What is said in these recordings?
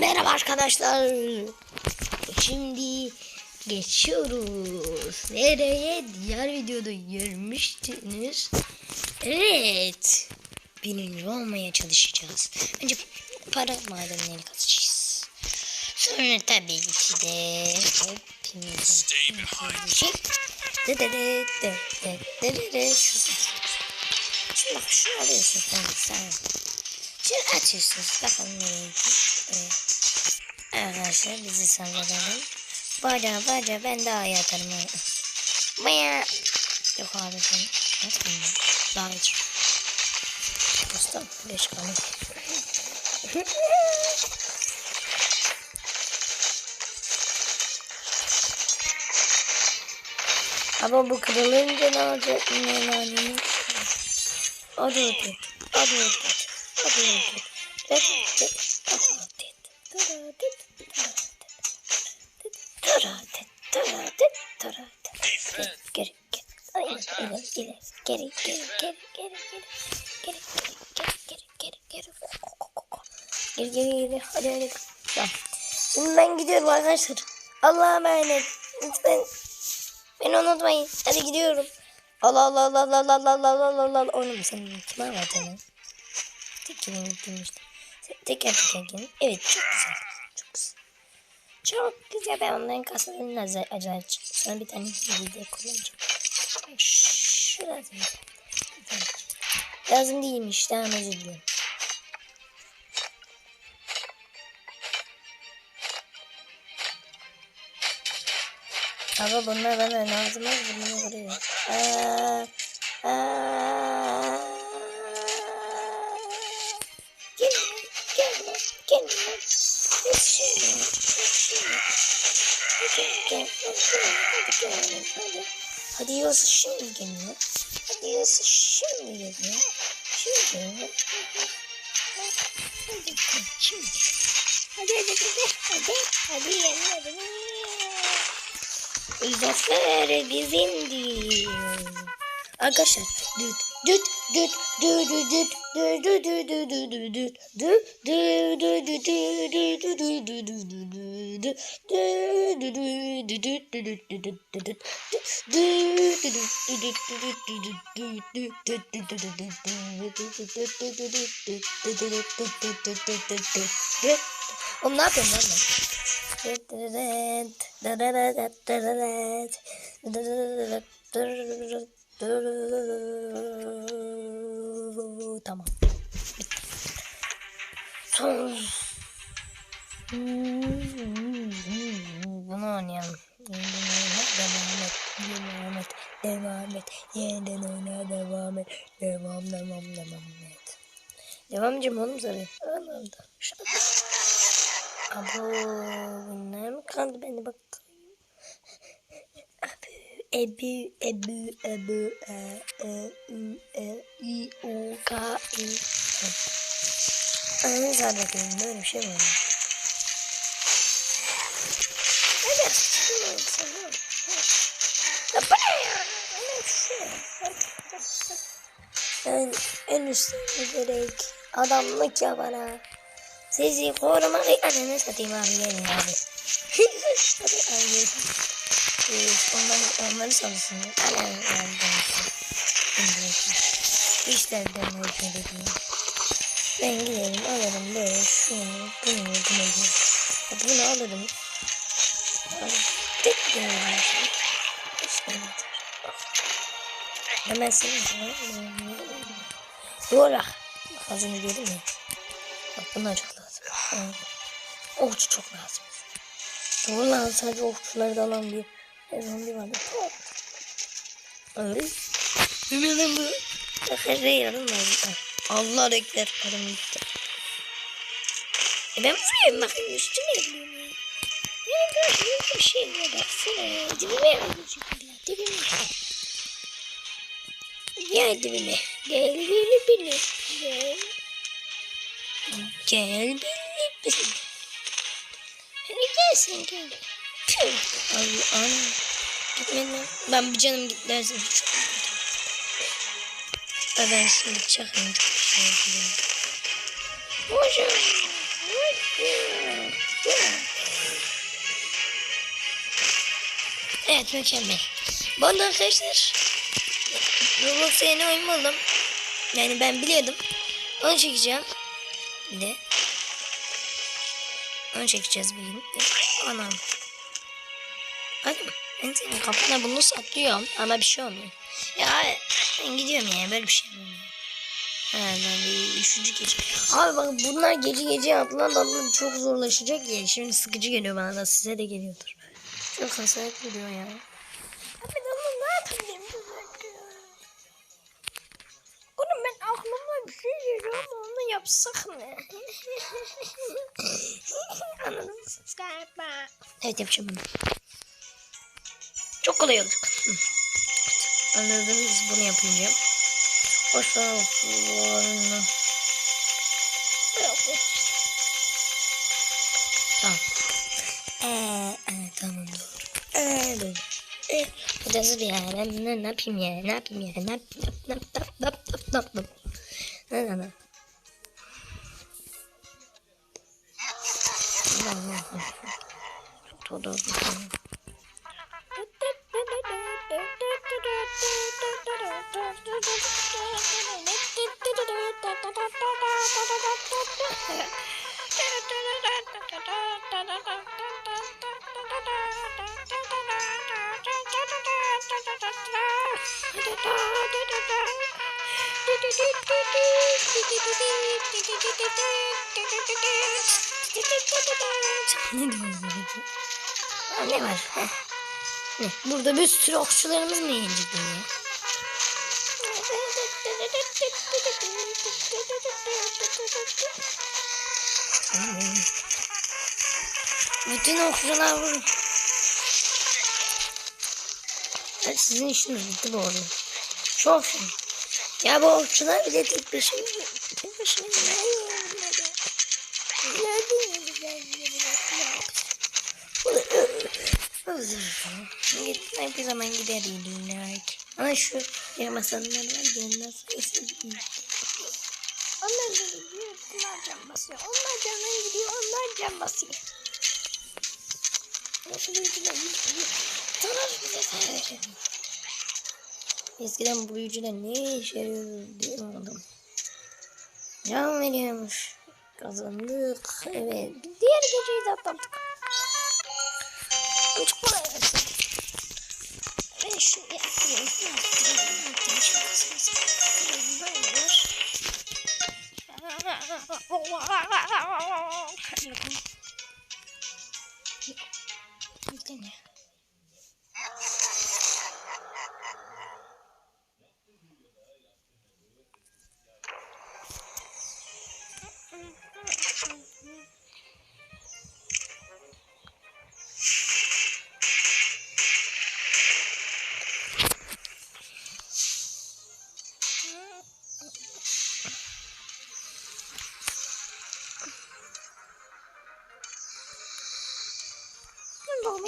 Merhaba arkadaşlar. Şimdi geçiyoruz. Nereye? Diğer videoda görmüştünüz. Evet. Birinci olmaya çalışacağız. Önce para madenleri kazacağız. Sonra tabii ki de hepimiz Şu bak şunu alıyorsun sen. sen. Şimdi açıyorsunuz. Bakalım ne Evet. Arkadaşlar bizi sallayalım. Baya baya ben daha iyi atarım. Baya. Yok abi ben atmayayım. Daha iyi. Dostum 5 kalın. Ama bu kırılınca ne olacak? Ne olacak? O da ötü. O. Geri geri ileri ileri geri geri geri geri geri geri geri geri geri geri geri geri geri hadi hadi tamam. Şimdi ben gidiyorum arkadaşlar. Allah'a emanet. Lütfen beni unutmayın. Hadi gidiyorum. Allah Allah Allah Allah Allah Allah Allah Allah Allah Allah Allah Allah Allah Allah Allah Allah Tekken bitirmiştim. Tekken tekken. Evet çok güzel. Çok güzel. Çok güzel. Ben onların kasalarını acayip Sonra bir tane hile kullanacağım. Şu lazım. Lazım değilmiş. Tamam özür diliyorum. Ama bunlar bana lazım. Bunları vuruyor. Aa. Adios şimdi geliyor. Adios şimdi geliyor. Şimdi geliyor. Hadi şimdi. Hadi hadi hadi hadi hadi hadi. hadi. Zafer bizimdir. Arkadaşlar düt düt düt dü Oğlum ne yapıyorsun lan ben? Tamam. Son. Bunu oynayalım. Devam et. Devam et. Devam et. Yeniden oyna devam et. Devam devam devam et. Devamcım oğlum sarı. Anladım. Şurada. Abo bunlar mı kaldı beni bak. Ebu, ebu, ebu, e, e, ü, e, i, u, k, i. Ananı zannediyorum böyle bir şey var? Ben en üstüne gerek. Adamlık ya bana. Sizi korumak ananı satayım abi gelin abi. Hadi abi. Ee, onlar, onları sanırsın. Ananı sanırsın. İşlerden hoşuna dedim. Ben giderim alırım böyle şunu bunu bunu bunu. Ya Bunu alırım. Tek giderim. İşte yeter. Hemen senin Doğru. Bak az önce dedim ya. Bak bunlar çok lazım. Evet. Çok lazım. Doğru lan sadece okçuları da alan bir vardı. Öyle. Bilmiyorum bu. Yarım lazım. Allah ekber. Karım gitti. E ben buraya bakayım üstüne yapıyorum ya. Yani böyle bir şey var baksana ya. Dibime yapacak. Dibime. Gel dibime. Gel bili bili. Gel. Gel bili bili. Hani gelsin gel. Allah'ım. Gitmedim. Ben bir canım git dersin. Ben şimdi çakayım. Hocam. Evet mükemmel. Bu arada arkadaşlar Roblox yeni oyun buldum. Yani ben biliyordum. Onu çekeceğim. Bir de. Onu çekeceğiz bir gün. Anam. Hadi ben senin kafana bunu satlıyorum ama bir şey olmuyor. Ya ben gidiyorum ya böyle bir şey olmuyor. Ben bir üçüncü gece. Abi bak bunlar gece gece yapılan da çok zorlaşacak ya. Şimdi sıkıcı geliyor bana da size de geliyordur. Çok hasaret veriyor ya. Abi bunu ne yapayım? Oğlum ben aklıma bir şey geliyor ama onu yapsak mı? Anladın mı? Evet yapacağım bunu. Çok kolay olacak. Anladınız bunu yapınca. Hoş olsun. Tamam. Ee, evet, tamam doğru. Ee, doğru. Ee, bu da hazır ya. Ben ne, ne yapayım ya? Ne yapayım ya? Ne yapayım? Ne yap- ne yap- ne yap- ne yap- ne yap- Ne ne ne? Ne ne ne? Çok doğru. Ne diyorsun? Ne var? Heh. Ne? Burada bir sürü okçularımız mı yenecek beni? Bütün okçular vurun. Ya Sizin işiniz bitti bu arada. Çok şey. Ya bu okçular bir de tek başına tek başına Özür Bir zaman gider yediğinler. Ama şu yarmasanlar var ya nasıl istedim. Onlar da gidiyor, onlar can basıyor. Onlar candan gidiyor, onlar can basıyor. Gidiyor. Tanır. Eskiden büyücüler ne işe yarıyor diye anladım. Can veriyormuş. Kazandık. Evet. Diğer geceyi de atlattık. Çok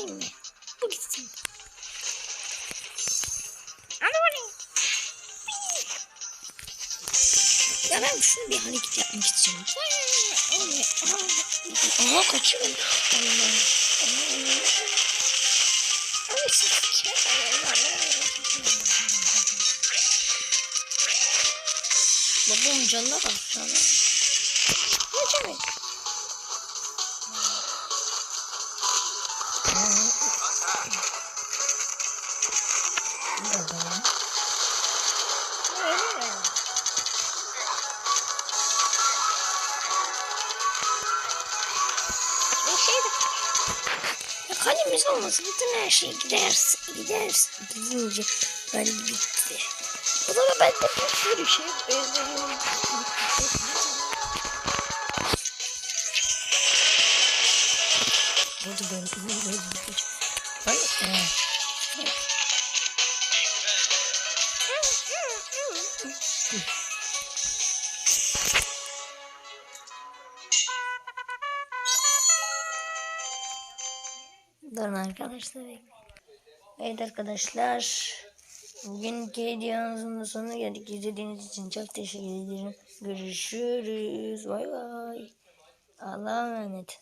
Olmayayım mı? Bu gitsin. Anlamadım. Ya ben şunu bir hareket yapmak istiyorum. Aha kaçıyor. Allah. Ay, siz- Babamın canına bak an. Ne demek? Kalemiz olmasa bütün her şey gider, gider gidince böyle bitti. O zaman ben de bir sürü şey özledim. Durun arkadaşlar. Evet arkadaşlar. Bugünkü videomuzun sonuna geldik. İzlediğiniz için çok teşekkür ederim. Görüşürüz. Bay bay. Allah'a emanet.